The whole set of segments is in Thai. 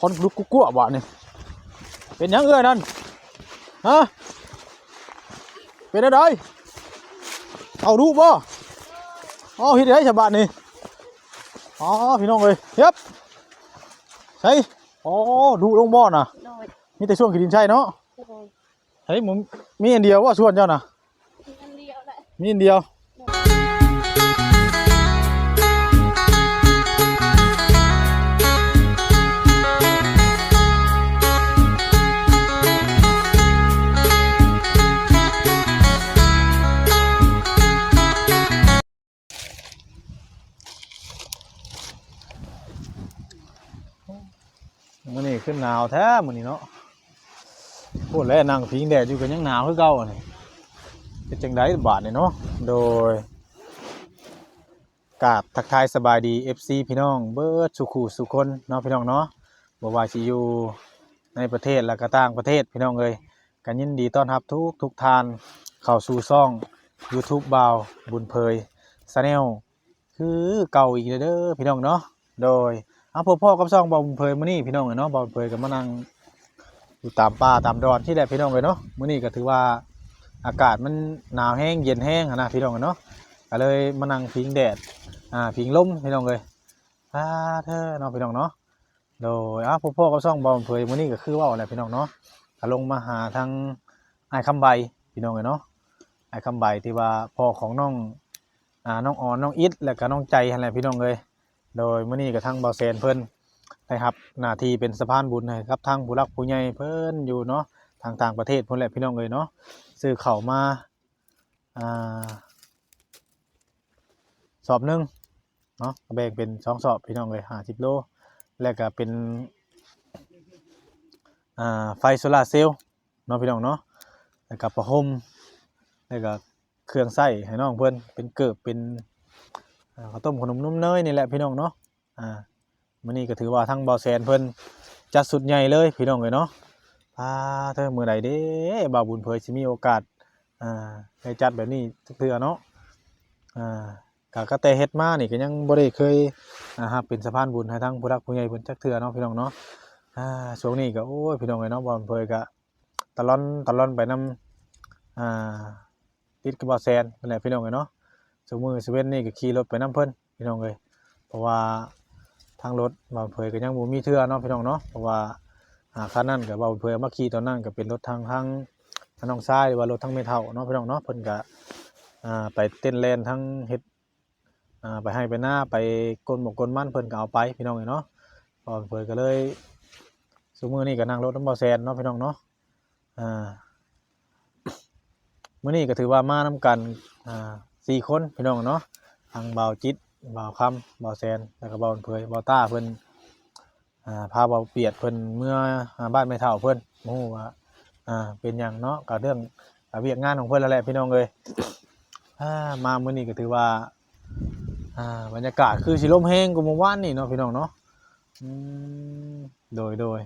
คนลุกกุ๊กกัวบ่นี่เป็นหยังเอ้ยนั่นฮะเป็นอะไรเอาดูบ่อ๋อเฮ็ดได้ฉบับนี่อ๋อพี่น้องเอ้ยเฮ็บใช่อ๋อดูลงบ่อน่ะโดยมีแต่ช่วงขีดินใช่เนาะโดยเฮ้ยผมมีอันเดียวว่าส่วนเจ้าน่ะมีอันเดียวแหละมีอันเดียว หนาวแท้มันนี่เนาะพูดแล้วนั่งพิงแดดอยู่กันยังหนาวคือเก่าอันนี่เป็นจังไดบาทนี่เนาะโดยกราบทักทายสบายดี FC พี่น้อง เบิร์ดสุขูสุคนเนาะพี่น้องเนาะบ่ว่าสิอยู่ในประเทศและก็ต่างประเทศพี่น้องเอ้ยกันยินดีต้อนรับทุกทุกทานเข้าสู่ช่อง YouTube บาวบุญเพยชาแนลคือเก่าอีกเด้อพี่น้องเนาะโดย เอาพ่อพ่อกับซ่องบอลเพยมื้อนี้พี่น้องเอ้ยเนาะบอลเพยกับมานั่งอยู่ตามป่าตามดอนที่แหละพี่น้องเลยเนาะมื้อนี้ก็ถือว่าอากาศมันหนาวแห้งเย็นแห้งนะพี่น้องเอ้ยเนาะก็เลยมานั่งพิงแดดอ่าพิงลมพี่น้องเลยพาเธอเนาะพี่น้องเนาะโดยอะพ่อพ่อกับซ่องบอลเพยมื้อนี้ก็คือว่าอะไรพี่น้องเนาะก็ลงมาหาทางไอ้คำใบพี่น้องเลยเนาะไอ้คำใบที่ว่าพ่อของน้องอ่าน้องอ่อนน้องอิดแล้วก็น้องใจหั่นแหละพี่น้องเลย โดยมื้อนี้กับทางเบาแซนเพิ่นนะครับหน้าที่เป็นสะพานบุญให้ครับทางผู้รักผู้ใหญ่เพิ่นอยู่เนาะทางต่างประเทศพุ่นแหละพี่น้องเอ้ยเนาะซื้อเข้ามาอ่าสอบหนึงเนาะแบ่งเป็นสองสอบพี่น้องเอ้ย50โล แล้วก็เป็นอ่าไฟโซลาเซลล์เนาะพี่น้องเนาะแล้วก็ประหมแล้วก็เครื่องใช้ให้น้องเพิ่นเป็นเกิบเป็น ข้าวต้มขนมนุ่มเนยนี่แหละพี่น้องเนาะอ่ามื้อนี้ก็ถือว่าทั้งเบาแซนเพิ่นจัดสุดใหญ่เลยพี่น้องเลยเนาะพาเธอมื้อใดเด้บ่าวบุญเผยสิมีโอกาสอ่าได้จัดแบบนี้ทุกเทื่อเนาะอ่ากะกะแต่เฮ็ดมานี่ก็ยังบ่ได้เคยอ่ารับเป็นสะพานบุญให้ทั้งผู้รักผู้ใหญ่เพิ่นจักเทื่อเนาะพี่น้องเนาะอ่าช่วงนี้ก็โอ้ยพี่น้องเอ้ยเนาะบ่าวบุญเผยก็ตะล่อนตะล่อนไปนํอ่าติดกับบ่าแซนนั่นแหละพี่น้องเอ้ยเนาะ สมมือสเวนนี่ก็ขี่รถไปน้ำเพิ่นพี่น้องเลยเพราะว่าทางรถบางเผยก็ยังบ่มีเทื่อเนาะพี่น้องเนาะเพราะว่าอ่าคันนั้นก็บ่าวเผยมาขี่ตอนนั้นก็เป็นรถทางทางทางน้องชายหรือว่ารถทางเมทัลเนาะพี่น้องเนาะเพิ่นก็อ่าไปเต้นแลนทั้งเฮ็ดอ่าไปให้ไปหน้าไปกลนหมกกลนมั่นเพิ่นก็เอาไปพี่น้องเลยเนาะบ่าวเผยก็เลยสมมือนี่ก็นั่งรถน้ำบ่าวแซนเนาะพี่น้องเนาะอ่ามื้อนี้ก็ถือว่ามานํกันอ่า สี่คนพี่น้องเนาะทางเบาจิตเบาคำเบาแซนแล้วก็เบาเผยเบาต้าเพิ่นอ่าพาเบาเปียดเพิ่นเมื่อบ้านไม่เท่าเพิ่นโม้ว่าอ่าเป็นอย่างเนาะกับเรื่องอาเวียกงานของเพิ่นแล้วแหละพี่น้องเลยอ่ามามื้อนี้ก็ถือว่าอ่าบรรยากาศคือสิลมแห้งกว่าเมื่อวานนี่เนาะพี่น้องเนาะอืมโดยโดย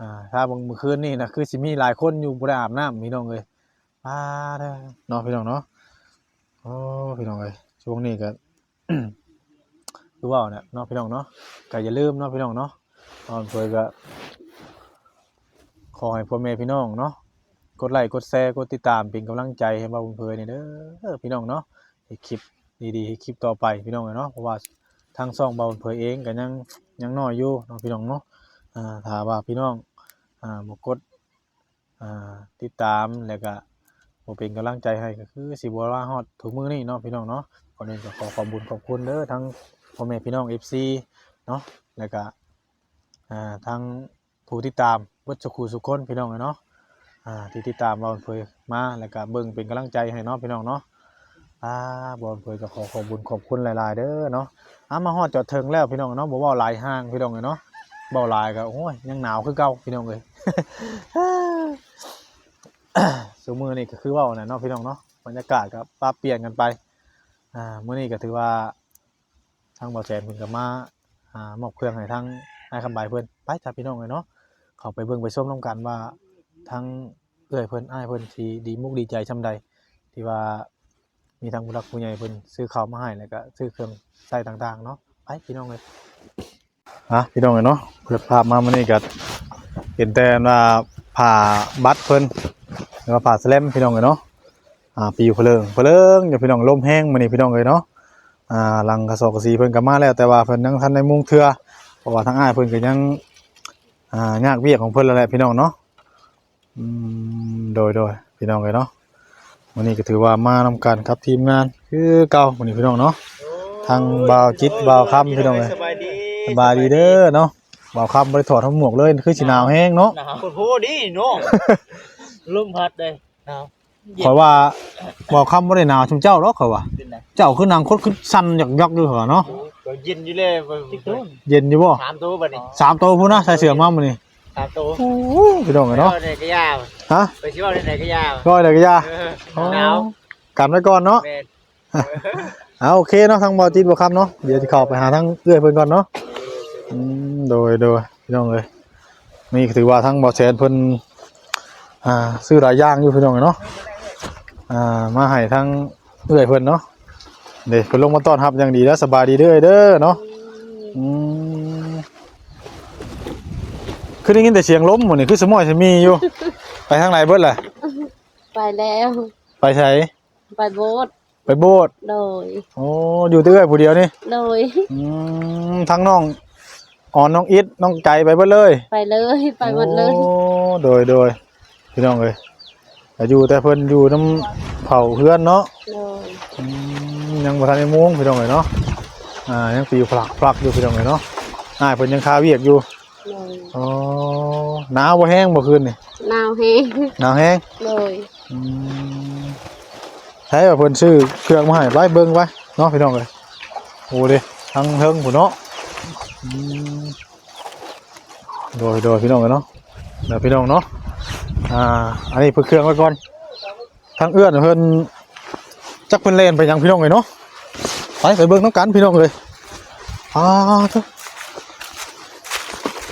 อ่าถ้าบางเมื่อคืนนี่นะคือสิมีหลายคนอยู่บ่ได้อาบน้ำพี่น้องเลยอ่าเนาะพี่น้องเนาะ โอ้พี่น้องเอ้ยช่วงนี้ก็คือว่าเนี่ยเนาะพี่น้องเนาะก็อย่าลืมเนาะพี่น้องเนาะตอนเพื่อก็ขอให้พ่อแม่พี่น้องเนาะกดไลค์กดแชร์กดติดตามเป็นกำลังใจให้บ่าวบุญเพยนี่เด้อพี่น้องเนาะให้คลิปดีๆให้คลิปต่อไปพี่น้องเนาะเพราะว่าทางช่องบ่าวบุญเพยเองก็ยังยังน้อยอยู่เนาะพี่น้องเนาะอ่าถ้าว่าพี่น้องอ่าบ่กดอ่าติดตามแล้วก็ ผมเป็นกำลังใจให้ก็คือสิบัวว่าฮอดถูกมือนี่เนาะพี่น้องเนาะก่อนอื่นก็ขอขอบคุญขอบคุณเด้อทั้งพ่อแม่พี่น้อง FC เนาะแล้วก็อ่าทั้งผู้ที่ตามเบิดสุขุสุขคนพี่น้องเนาะอ่าที่ติดตามบอลเพยมาแล้วก็เบิ่งเป็นกำลังใจให้เนาะพี่น้องเนาะอ่าบอลเพยก็ขอขอบคุญขอบคุณหลาย ๆ เด้อเนาะอ่ามาฮอดจอดเถึงแล้วพี่น้องเนาะบ่เว้าหลายห้างพี่น้องเนาะเว้าหลายก็โอ้ยยังหนาวคือเก่าพี่น้องเอ้ย สมือนี่ก็คือว่าน่ะเนาะพี่น้องเนาะบรรยากาศก็ปรับเปลี่ยนกันไปอ่ามื้อนี้ก็ถือว่าทางบ่อแสนเพิ่นก็มาอ่ามอบเครื่องให้ทางนายคำบายเพิ่นไปจ้าพี่น้องเลยเนาะเขาไปเบิ่งไปชมนํกันว่าทางเอื้อยเพิ่นอ้ายเพิ่นสิดีมุกดีใจซำใด ที่ว่ามีทางผู้หลักผู้ใหญ่เพิ่นซื้อข้าวมาให้แล้วก็ซื้อเครื่องใช้ต่างๆเนาะไปพี่น้องเลยอะพี่น้องเอ้ยเนาะเปิดภาพมามื้อนี้ก็เห็นแต่ว่าผ่าบัตรเพิ่น แล้วก็ผ่าสแลมพี่น้องเอ้ยเนาะอ่าปีอยู่เพลิงเพลิงอย่าพี่น้องลมแห้งมื้อนี้พี่น้องเอ้ยเนาะอ่าหลังกระสอบกระสีเพิ่นก็มาแล้วแต่ว่าเพิ่นยังทันได้มุงเทื่อเพราะว่าทางอ้ายเพิ่นก็ยังอ่ายากเวียกของเพิ่นแล้วแหละพี่น้องเนาะอืมโดยโดยพี่น้องเอ้ยเนาะมื้อนี้ก็ถือว่ามานํกันครับทีมงานคือเก่ามื้อนี้พี่น้องเนาะทางบ่าวจิตบ่าวค่ำพี่น้องเอ้ยสบายดีสบายดีเด้อเนาะบ่าวค่ำบ่ได้ถอดทั้งหมวกเลยคือสิหนาวแห้งเนาะหนาวโอ้ดีเนาะ ลมพัดเลยหนาวขอยว่าบ่าวค่ำบ่ได้หนาวชุมเจ้าหรอกเขาว่า เป็นไงเจ้าคือนางคดคือสั่นหยักๆอยู่เหรอเนาะก็เย็นอยู่เลยติ๊กตุ้นเย็นอยู่บ่สามตัวบัดนี้สามโตวพุ่นนะใส่เสื้อมามื้อนี้สามตัวพี่น้องเอ้ยเนาะไปไหนก็ยาวฮะไปชิว่าไหนก็ยาวร้อยเลยก็อย่าเออหนาวกันไว้ก่อนเนาะ แม่นเอาโอเคเนาะทางบ่าวจิตบ่าวค่ำเนาะเดี๋ยวสิเข้าไปหาทางเอื้อยเพิ่นก่อนเนาะอืมโดยโดยพี่น้องเอ้ยนี่ก็ถือว่าทางบ่าวแสนเพิ่น อ่าซื้อหลายอย่างอยู่พี่น้องเอ้ยเนาะอ่ามาให้ทั้งเอื้อยเพิ่นเนาะเด็กเพิ่นลงมาต้อนรับอย่างดีแล้วสบายดีเด้อเด้อเนาะอืมคือได้ยินแต่เสียงล้มหมดนี่คือสมอยสมีอยู่ ไปทางไหนเบิดล่ะ ไปแล้ว ไปไสไปโบสถ์ไปโบสถ์โดยโอ้อยู่แต่เอื้อยผู้เดียวนี่โดยอืมทั้งน้องอ่อนน้องอิดน้องใจไปเบิดเลย ไปเลยไปหมดเลยโอ้โดยโดย พี่น้องเอ้ยแต่อยู่แต่เพิ่นอยู่น้ำเผาเพื่อนเนาะโดยอืมยังบ่ทันได้มุงพี่น้องเลยเนาะอ่ายังปีพลักพลักอยู่พี่น้องเลยเนาะอ่าเพิ่นยังคาเวียกอยู่โดยอ๋อหนาวบ่แห้งบ่คืนนี่หนาวแห้งหนาวแห้งโดยอืมใช้ว่าเพิ่นซื้อเครื่องมาให้ไว้เบิ่งไว้เนาะพี่น้องเลยโอ้เด้ทั้งเทิงพุ่นเนาะอืมโดยโดยพี่น้องเลยเนาะเดี๋ยวพี่น้องเนาะ อ่า อันนี้เพิ่นเครื่องไว้ก่อน ทั้งเอื้อนเพิ่นจักเพิ่นเล่นไปยังพี่น้องเลยเนาะ ไปไปเบิ่งน้ำกันพี่น้องเลยอ้าวเถอะ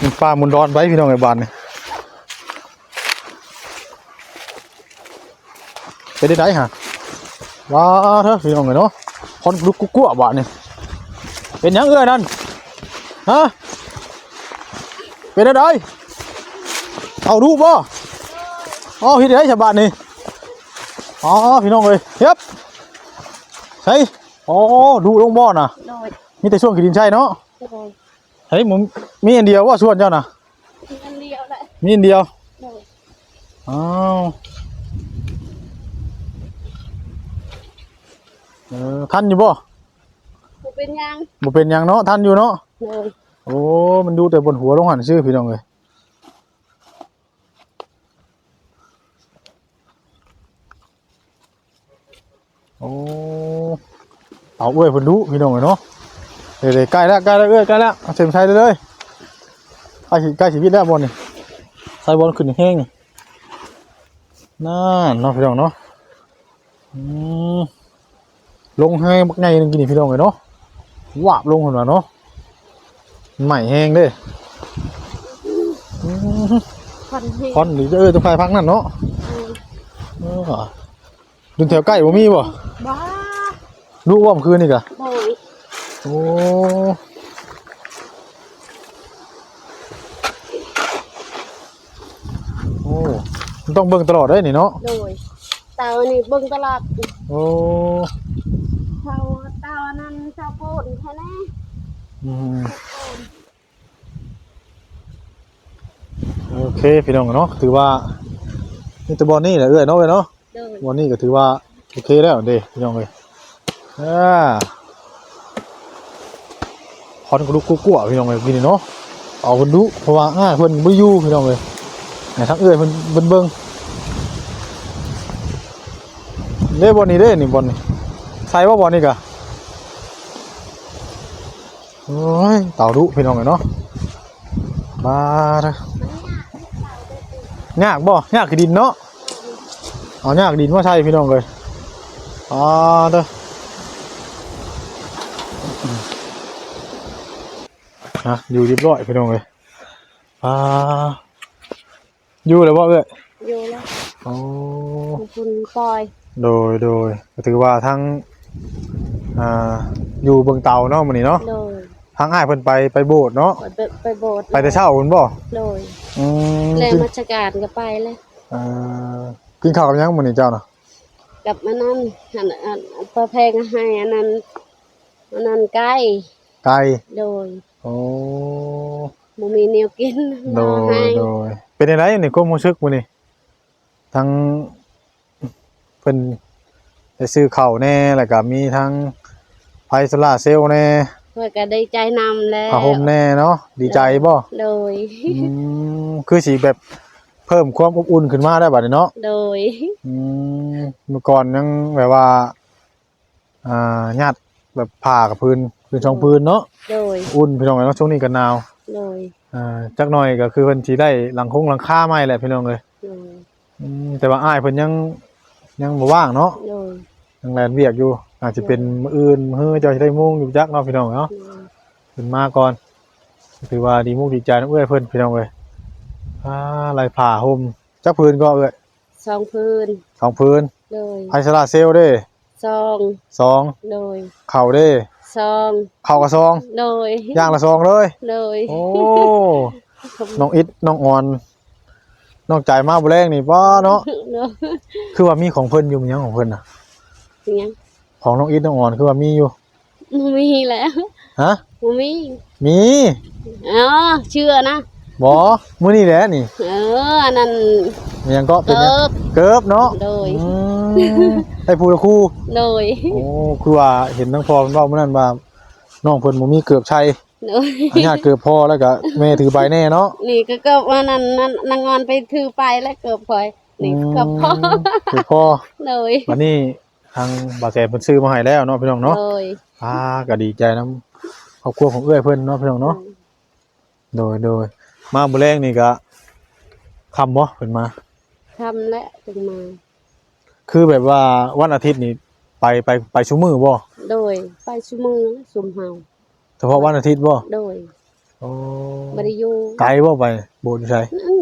มันปลามุนดอนไว้พี่น้องไอ้บานเนี่ยไปได้ไดฮะว้าเถอะพี่น้องเลยเนาะคนลุกกุ๊กกัวบานเนี่ยเป็นยังเอื้อนั่นฮะเป็นได้ไดเอาดูบ่ อ๋อเฮ็ดได้ฉบับนี่อ๋อพี่น้องเลยเฮ็บใช่โอ้ดูลงบ่อน่ะ โดยมีแต่ช่วงขีดินใช่เนาะโดยเฮ้ยมึงมีอันเดียวว่าส่วนเจ้าน่ะอันเดียวแหละมีอันเดียวโดยอ้าวเออทันอยู่บ่บ่เป็นหยังบ่เป็นหยังเนาะทันอยู่เนาะโดยโอ้มันดูแต่บนหัวลงหันชื่อพี่น้องเลย อ้เอาเอ้ยเพิ่นดูพี่น้องเลยเนาะเดี๋ยวๆใกล้แล้วใกล้แล้วเอ้ยใกล้แล้วเอาเต็มใช้เลยเลยใกล้สิใกล้ชีวิตแล้วบอลนี่ใส่บอลขึ้นแห้งนี่นั่นเนาะพี่น้องเนาะอืมลงให้บักไงนึงกินนี่พี่น้องเลยเนาะวาบลงหันว่าเนาะใหม่แห้งเด้อืมคนที่คอนหรือเออต้องพายพักนั่นเนาะโดยเออดึงแถวใกล้บ่มีบ่บ้ารู้ว่าเมื่อคืนนี่กะโดยโอ้โอ้มันต้องเบิ่งตลอดได้นี่เนาะโดยเตานี่เบิ่งตลาดโอ้เตาเตานั้นเตาโปนแค่นี้อืมโอเคพี่น้องเนาะถือว่านี่แตะบอลนี่แหละเอ้ยเนาะเว้ยเนาะ โดยบอลนี่ก็ถือว่าโอเคแล้วเด้พี่น้องเอ้ยอ่าคอนกระดูกกัวๆพี่น้องเอ้ยกินเนาะเอาเพิ่นดุเพราะว่าอ่าเพิ่นบ่อยู่พี่น้องเอ้ยไหนทั้งเอ้ยเพิ่นเบิ่งเบิ่งเด้บอลนี่เด้นี่บอลนี่ใส่ว่าบอลนี่กะโอ้ยเต่าดุพี่น้องเลยเนาะมาเถอะยากบ่ยากคือดินเนาะ เอายากดินมาใช่พี่น้องเลยอ่าเด้อฮะอยู่เรียบร้อยพี่น้องเลยอ่าอยู่เลยบ่เอ้ยอยู่แล้วโอ้ขอบคุณปอย โดยโดยก็ถือว่าทั้งอ่าอยู่เบิ่งเตาเนาะมื้อนี้เนาะโดยทางอ้ายเพิ่นไปไปโบสถ์เนาะไปไปโบสถ์ไปแต่เช้าพุ่นบ่โดยอืมแล้วกินมาชการก็ไปเลยเอ่อ กินข้าวกับหยังมื้อนี้เจ้าน่ะกับอันนั้นอันอันอันประเพงให้อันนั้นอันนั้นไก่ไก่โดยโอ้บ่มีแนวกินโดรอยให้โดยเป็นจังไดนี่ความรู้สึกมื้อนี้ทั้งเพิ่นได้ซื้อข้าวแน่แล้วก็มีทั้งไฟโซล่าร์เซลล์แน่เพื่อก็ได้ใจนำแล้วผ้าห่มแน่เนาะดีใจบ่โดยอืมคือสิแบบ เพิ่มความอบอุ่นขึ้นมาได้บัดนี้เนาะโดย อืมเมื่อก่อนยังแบบว่า อ่าญาติแบบผ่ากับพื้นพื้นช่องพื้นเนาะโดย อุ่นพี่น้องเอ้ยเนาะช่วงนี้ก็หนาว โดย อ่าจักหน่อยก็คือเพิ่นสิได้หลังคงหลังคาใหม่แหละพี่น้องเอ้ยโดย อืมแต่ว่าอ้ายเพิ่นยังยังบ่ว่างเนาะโดย ยังแลนเวียกอยู่ อาจจะเป็นมื้ออื่นมื้อเจ้าสิได้มุ่งอยู่จักเนาะพี่น้องเนาะโดยเพิ่นมาก่อนถือว่าดีมุกดีใจน้ำเอ้ยเพิ่นพี่น้องเอ้ย อ่าลายผ่าห่มจักพื้นก็เอ้ยสองพื้นสองพื้นโดยไพซาลาเซลเด้ซองสองโดยเข่าเด้ซองเข่ากับซองโดยย่างละซองเลยโดยโอ้น้องอิดน้องออนน้องใจมาบ่แรงนี่ป้าเนาะโดยคือว่ามีของเพิ่นอยู่มีหยังของเพิ่นน่ะยังของน้องอิดน้องออนคือว่ามีอยู่บ่มีแล้วฮะบ่มีมีอ๋อเชื่อนะ บ่มื้อนี้แหละนี่ เอออันนั้น มีหยังก็เป็นหยังเกิบ เกิบเนาะโดย อืมไอ้ผู้ละคู่ โดย โอ้คือว่าเห็นทั้งพ่อเพิ่นเว้ามื้อนั้นว่าน้องเพิ่นบ่มีเกือบชัยโดย อันญาติเกือบพ่อแล้วก็แม่ถือใบแน่เนาะนี่ก็เกิบว่านั้นนั้นนางงอนไปถือไปแล้วเกิบคอยนี่เกิบพ่อมเกือบพ่อโดยวันนี้ทางบาแสนเพิ่นซื้อมาให้แล้วเนาะพี่น้องเนาะโดยอ่าก็ดีใจนํครอบครัวของเอื้อยเพิ่นเนาะพี่น้องเนาะ โดยโดย มามื้อแรงนี่ก็ค่ำบ่เพิ่นมา ทำและจึงมา คือแบบว่าวันอาทิตย์นี่ไปไปไปชุมือบ่โดยไปชุมือสุมเฮาเฉพาะวันอาทิตย์บ่โดยโอ้บริยูไกลบ่ไปโบสถ์อยู่ไสนั่น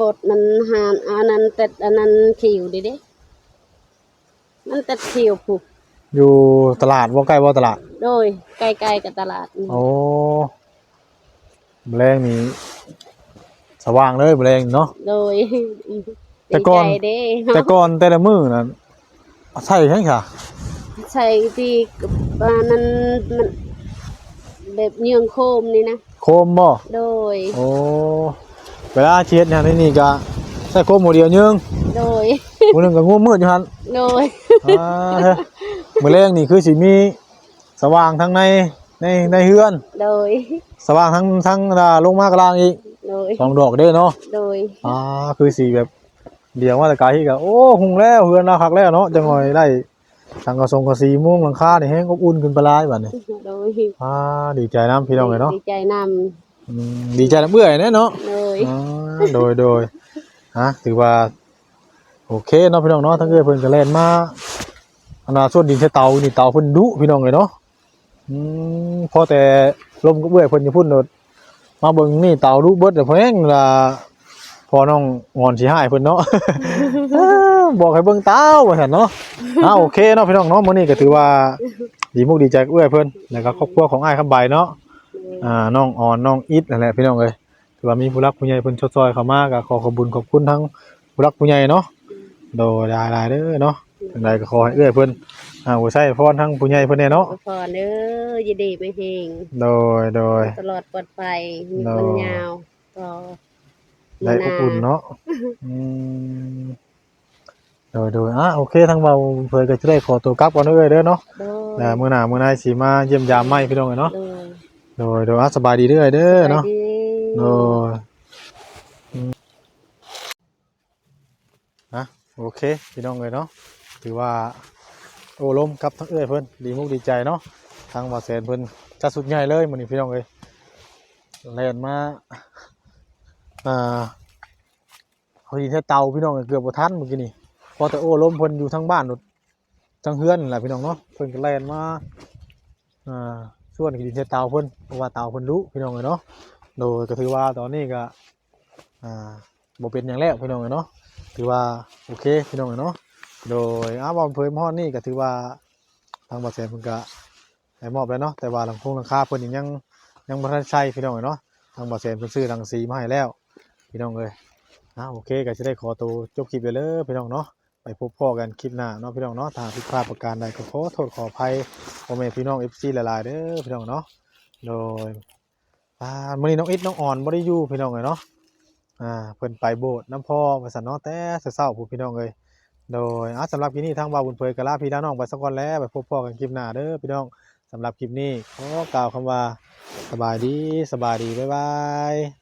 บทมันหานอันนั้นแต่อันนั้นขิวดิเด้มันแต่ขิวผูกอยู่ตลาดบ่ใกล้บ่ตลาด โดยใกล้ๆกับตลาดนี่โอ้ มื้อแรงนี่สว่างเลยมื้อแรงเนาะ โดยแต่ก่อน ดีใจเด้แต่ก่อนแต่ละมื้อนั้นใช่จังค่ะใช่ที่อันนั้นมันแบบเยืองโคมนี่นะ โคมบ่โดย โอ้เวลาเชียดเนี่ยนี่ก็ใส่โคมหมดเดียวยึงโดยมื้อหนึงก็ง่วงมืดอยู่หั่นโดย อ่าเฮ้ยมื้อแรงนี่คือสิมีสว่างทั้งใน ในในเฮือน โดย สว่างทั้งทั้งอ่าลงมากลางอีกโดย สองดอกเด้อเนาะโดย อ่าคือสิแบบเดียวว่าแต่ไกลก็โอ้หุงแล้วเฮือนเราคักแล้วเนาะจังหน่อยได้สังกะสงกะสีมุ้งหลังคานี่แฮงอบอุ่นขึ้นไปหลายบัดนี้โดยอ่าดีใจนํพี่น้องเลยเนาะดีใจนอืมดีใจนํเบื่อยแน่เนาะำโดยอ่าโดยโดยฮะถือว่า โอเคเนาะพี่น้องเนาะทั้งเอ้ยเพิ่นก็เล่นมาอนาส่วนดินใช้เตานี่เตาเพิ่นดุพี่น้องเลยเนาะ อืมพอแต่ลมก็เบื่อเพิ่นจะพุ่นโดดมาเบิ่งนี่เต่าดุเบิดแต่เพิ่นล่ะพอน้องงอนสิหายเพิ่นเนาะ บอกให้เบิ่งเตาว่าซั่นเนาะอ่าโอเคเนาะพี่น้องเนาะมื้อนี้ก็ถือว่าดีมุกดีใจกับเอื้อยเพิ่นแล้วก็ครอบครัวของอ้ายคำใบเนาะอ่าน้องออนน้องอิดนั่นแหละพี่น้องเอ้ยถือว่ามีผู้รักผู้ใหญ่เพิ่นชดซอยเข้ามาก็ขอขอบคุญขอบคุณทั้งผู้รักผู้ใหญ่เนาะโดยหลายๆเด้อเนาะจังใดก็ขอให้เอื้อยเพิ่น อ่าบ่ใช่พรทั้งผู้ใหญ่เพิ่นแน่เนาะขอพรเด้อยินดีไม่เฮงโดยโดย ตลอดปลอดภัยมีโดมันยาวต่อได้อบอุ่นเนาะอืมโดยโดยอะโอเคทั้งเบาเพิ่นก็จะได้ขอตัวกลับก่อนเด้อเอ้ยเด้อเนาะโดยแล้วมื้อหน้ามื้อหน้าสิมาเยี่ยมยามใหม่พี่น้องเอ้ยเนาะ โดยโดยโดยอะสบายดีเด้อเอ้ยเด้อเนาะ ไปดีโอ้ยอืมนะโอเค พี่น้องเลยเนาะถือว่า โอ้ล้มกับทั้งเอ้ยเพิ่นดีมุกดีใจเนาะทางวาแสนเพิ่นจัดสุดใหญ่เลยมื้อนี้พี่น้องเลยแล่นมาอ่าเขาดีแค่เตาพี่น้องเกือบบ่ทันเมื่อกี้นี่พอแต่โอ้ล้มเพิ่นอยู่ทั้งบ้านทั้งเฮือนแหละพี่น้องเนาะเพิ่นก็แล่นมาอ่าส่วนกินแค่เตาเพิ่นเพราะว่าเตาเพิ่นรู้พี่น้องเลยเนาะโดยก็ถือว่าตอนนี้ก็อ่าบ่เป็นอย่างแรกพี่น้องเนาะถือว่าโอเคพี่น้องเนาะ โดยอ้าวบอลเผยมอดนี่ก็ถือว่าทางบอแสนเพิ่นก็ให้มอบแล้วเนาะแต่ว่าหลังคงหลังคาเพิ่นยังยังบ่ทันใช้พี่น้องเนาะทางบ่แสนเพิ่นซื้อรังสีมาให้แล้ว พี่น้องเอ้ยอะโอเคก็จะได้ขอตัวจบคลิปไปเลยพี่น้องเนาะไปพบพ่อกันคลิปหน้าเนาะพี่น้องเนาะถ้าผิดพลาดประการใดก็ขอโทษขออภัยพ่อแม่พี่น้อง FC หลายๆเด้อพี่น้องเนาะโดยอ่ามื้อนี้น้องอิดน้องอ่อนบ่ได้อยู่พี่น้องเอ้ยเนาะอ่าเพิ่นไปโบสถ์น้ำพ่อว่าซั่นเนาะแต่เช้าๆพู้พี่น้องเอ้ย โดยอะสำหรับคลิปนี้ทางบ่าวบุญเผยกะลาพี่น้องไปสักก่อนแล้วไปพบพ่อกันคลิปหน้าเด้อพี่น้องสำหรับคลิปนี้ขอกล่าวคำว่าสบายดีสบายดีบ๊ายบาย